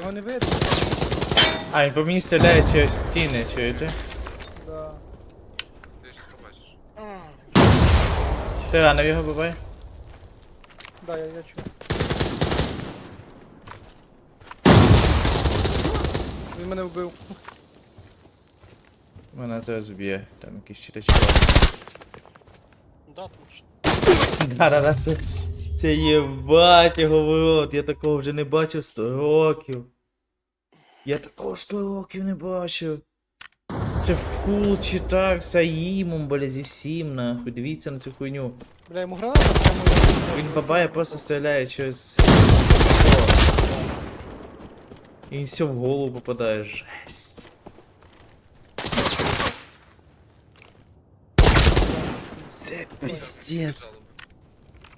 Його не видно. А, він по мені стріляє через стіни, чуєте? Да. Ти щось побачиш. Ти рано його буває? Да, я, я чую. Він мене вбив. Мене зараз вб'є, там якийсь читачок. Да, точно. Да-да-да, це. Це єбать його в. Я такого вже не бачив 100 років. Я такого 100 років не бачив. Це фул читак з Аїмом, бля, зі всім нахуй. Дивіться на цю хуйню. Бля, йому граната прямо. Він бабає просто стріляє через. І все в голову попадає. Жесть. Це пиздец.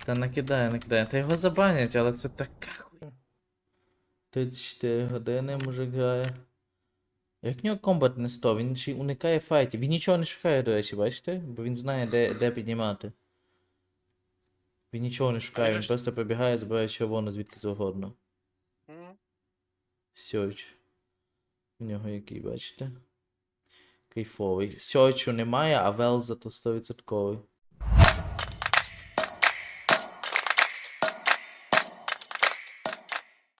Та накидає, накидає. Та його забанять, але це така хуйня. 34 години мужик грає. Як в нього комбат не 100, він ще й уникає файтів. Він нічого не шукає, до речі, бачите? Бо він знає, де, де піднімати. Він нічого не шукає, він просто прибігає, забирає червоно звідки завгодно. Сьоч. У нього який, бачите? Кайфовий. Сьочу немає, а вел зато 100%.